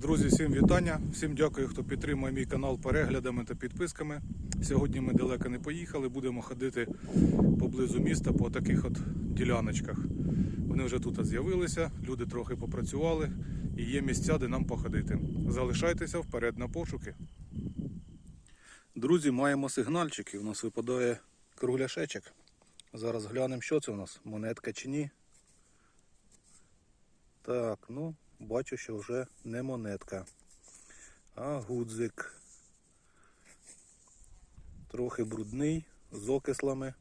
Друзі, всім вітання. Всім дякую, хто підтримує мій канал переглядами та підписками. Сьогодні ми далеко не поїхали, будемо ходити поблизу міста по таких от діляночках. Вони вже тут з'явилися, люди трохи попрацювали і є місця, де нам походити. Залишайтеся вперед на пошуки. Друзі, маємо сигнальчики. У нас випадає кругляшечок. Зараз глянемо, що це у нас, монетка чи ні. Так, ну, бачу, що вже не монетка, а гудзик. Трохи брудний, з окислами.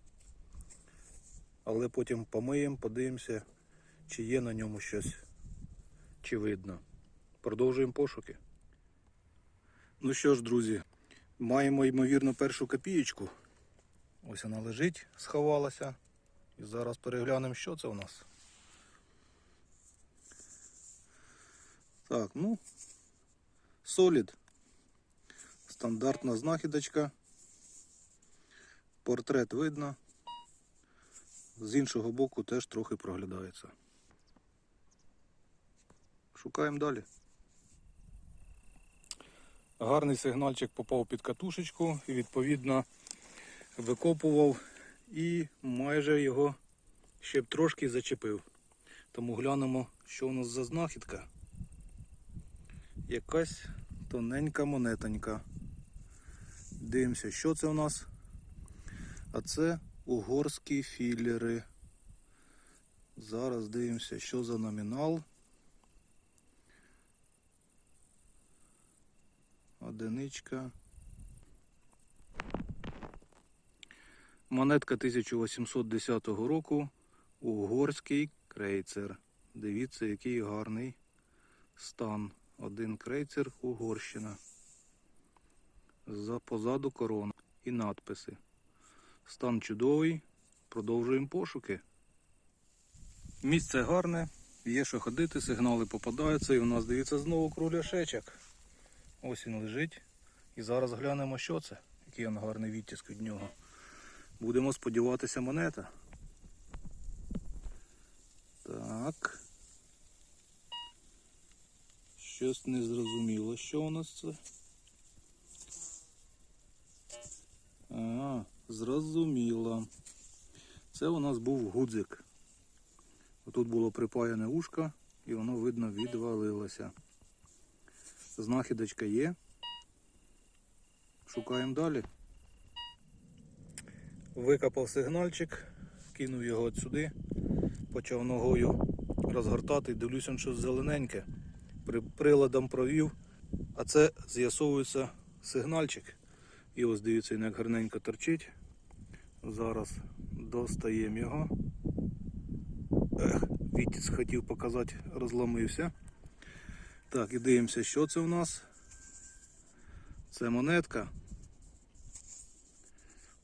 Але потім помиємо, подивимося, чи є на ньому щось, чи видно. Продовжуємо пошуки. Ну що ж, друзі, маємо, ймовірно, першу копієчку. Ось вона лежить, сховалася. І зараз переглянемо, що це у нас. Так, ну, солід. Стандартна знахідочка. Портрет видно. З іншого боку теж трохи проглядається. Шукаємо далі. Гарний сигнальчик попав під катушечку і відповідно викопував і майже його ще б трошки зачепив. Тому глянемо, що у нас за знахідка якась тоненька монетонька. Дивимося, що це у нас. А це угорські філери. Зараз дивимося, що за номінал. Одиничка. Монетка 1810 року. Угорський крейцер. Дивіться, який гарний стан. Один крейцер Угорщина. За позаду корона і надписи. Стан чудовий. Продовжуємо пошуки. Місце гарне, є що ходити, сигнали попадаються і у нас дивіться знову кругляшечок. Ось він лежить. І зараз глянемо, що це, який він гарний відтиск від нього. Будемо сподіватися монета. Так. Щось незрозуміло, що у нас це. А, зрозуміло. Це у нас був гудзик. Тут було припаяне ушко і воно, видно, відвалилося. Знахідочка є. Шукаємо далі. Викопав сигнальчик, кинув його от сюди, почав ногою розгортати, дивлюся, щось зелененьке приладом провів, а це з'ясовується сигнальчик. І ось дивіться, як гарненько торчить. Зараз достаємо його. Ех, Вітіць хотів показати, розломився. Так, і дивимося, що це у нас. Це монетка.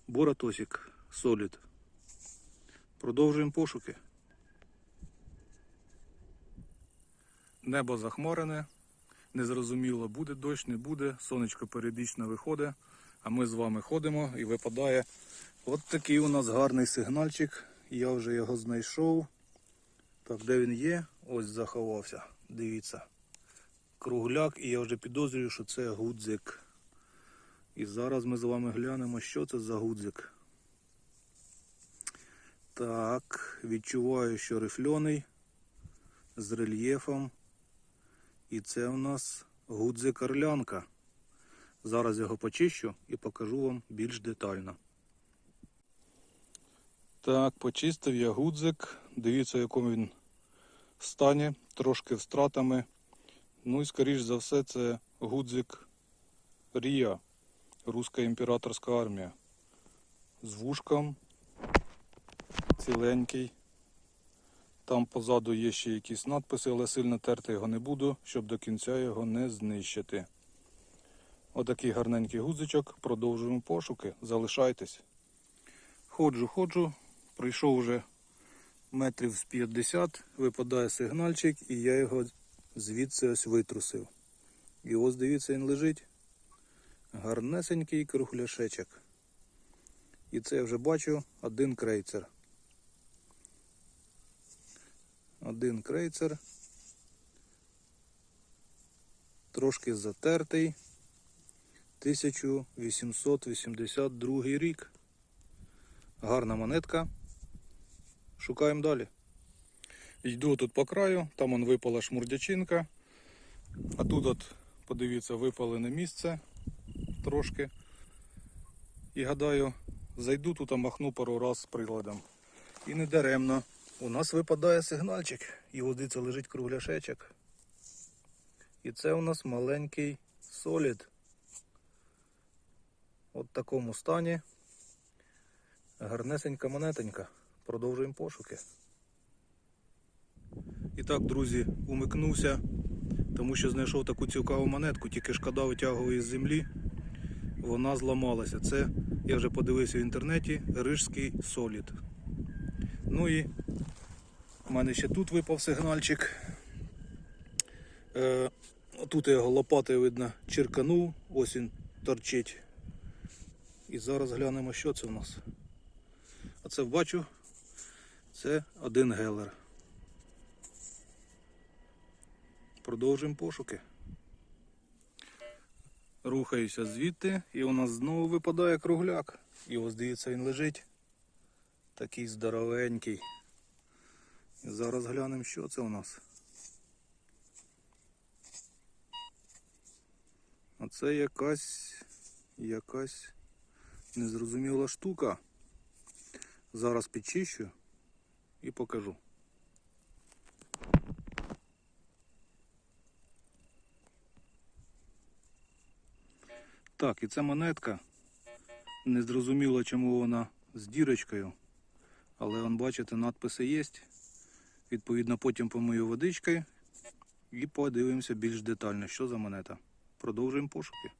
Боратосик Солід. Продовжуємо пошуки. Небо захмарене, незрозуміло, буде дощ, не буде, сонечко періодично виходить, а ми з вами ходимо і випадає от такий у нас гарний сигнальчик. Я вже його знайшов. Так, де він є? Ось заховався. Дивіться. Кругляк, і я вже підозрюю, що це гудзик. І зараз ми з вами глянемо, що це за гудзик. Так, відчуваю, що рифльоний з рельєфом. І це у нас гудзик орлянка. Зараз його почищу і покажу вам більш детально. Так, почистив я гудзик. Дивіться, в якому він стані, трошки встратами. Ну і скоріш за все, це гудзик Рія, Руська імператорська армія. З вушком, ціленький. Там позаду є ще якісь надписи, але сильно терти його не буду, щоб до кінця його не знищити. Отакий гарненький гудзичок. Продовжуємо пошуки. Залишайтесь. Ходжу, ходжу. Прийшов вже метрів з 50, випадає сигнальчик, і я його звідси ось витрусив. І ось дивіться, він лежить. Гарнесенький кругляшечок. І це я вже бачу один крейцер. Один крейцер. Трошки затертий. 1882 рік. Гарна монетка. Шукаємо далі. Йду тут по краю, там он випала шмурдячинка. А тут от, подивіться, випалене місце трошки. І гадаю, зайду тут, а махну пару раз з приладом. І не даремно. У нас випадає сигнальчик. І ось дивіться, лежить кругляшечок. І це у нас маленький солід. От в такому стані. Гарнесенька монетенька. Продовжуємо пошуки. І так, друзі, умикнувся, тому що знайшов таку цікаву монетку, тільки шкода витягував із землі. Вона зламалася. Це я вже подивився в інтернеті Рижський солід. Ну і в мене ще тут випав сигнальчик. Е, тут я його лопатою видно черканув, ось він торчить. І зараз глянемо, що це у нас. А це бачу, це один гелер. Продовжуємо пошуки. Рухаюся звідти і у нас знову випадає кругляк. І ось дивіться, він лежить. Такий здоровенький. Зараз глянемо, що це у нас. А це якась якась незрозуміла штука. Зараз підчищу і покажу. Так, і ця монетка. Незрозуміло, чому вона з дірочкою. Але бачите, надписи є. Відповідно, потім помию водичкою і подивимося більш детально, що за монета. Продовжуємо пошуки.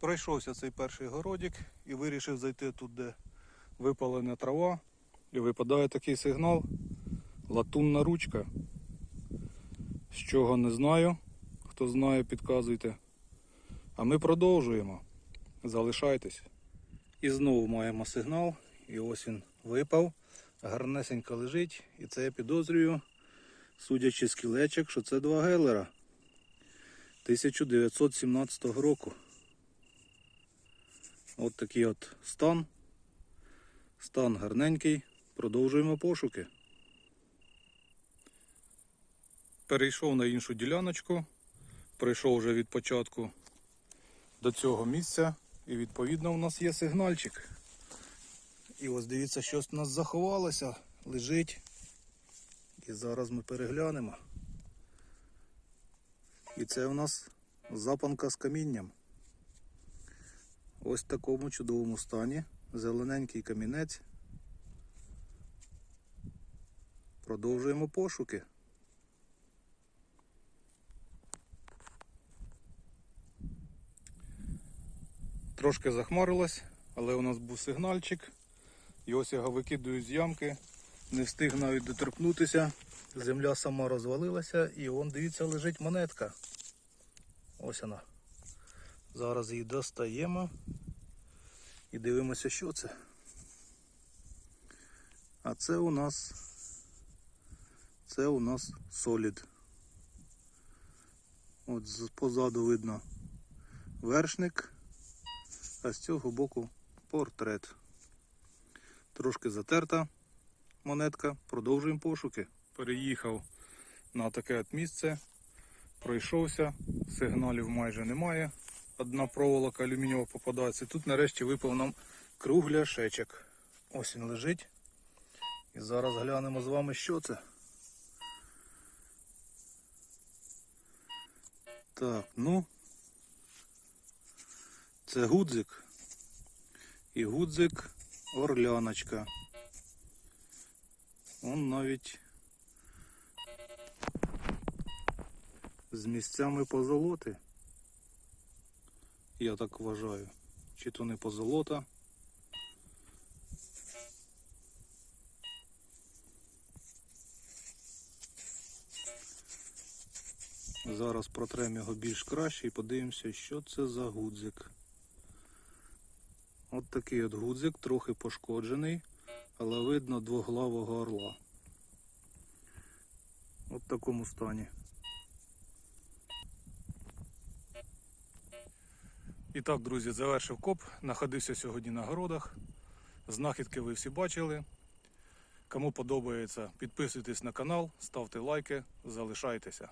Пройшовся цей перший городик і вирішив зайти тут, де випалена трава. І випадає такий сигнал. Латунна ручка. З чого не знаю. Хто знає, підказуйте. А ми продовжуємо. Залишайтесь. І знову маємо сигнал. І ось він випав. Гарнесенько лежить. І це я підозрюю, судячи з кілечок, що це два гелера 1917 року. От такий от стан. Стан гарненький. Продовжуємо пошуки. Перейшов на іншу діляночку. Прийшов вже від початку до цього місця. І відповідно у нас є сигнальчик. І ось дивіться, щось у нас заховалося, лежить. І зараз ми переглянемо. І це у нас запанка з камінням. Ось в такому чудовому стані. Зелененький камінець. Продовжуємо пошуки. Трошки захмарилось, але у нас був сигнальчик. І ось я його викидаю з ямки. Не встиг навіть доторкнутися. Земля сама розвалилася і вон, дивіться, лежить монетка. Ось вона. Зараз її достаємо і дивимося, що це. А це у нас це у нас солід. От позаду видно вершник, а з цього боку портрет. Трошки затерта монетка. Продовжуємо пошуки. Переїхав на таке от місце, пройшовся, сигналів майже немає. Одна проволока алюмінієва попадається. Тут нарешті випав нам кругляшечок. Ось він лежить. І зараз глянемо з вами, що це. Так, ну. Це гудзик. І гудзик орляночка. Он навіть з місцями позолоти. Я так вважаю. Чи то не позолота. Зараз протремо його більш краще і подивимося, що це за гудзик. От такий от гудзик, трохи пошкоджений, але видно двоглавого орла. От в такому стані. І так, друзі, завершив коп, находився сьогодні на городах. Знахідки ви всі бачили. Кому подобається, підписуйтесь на канал, ставте лайки, залишайтеся.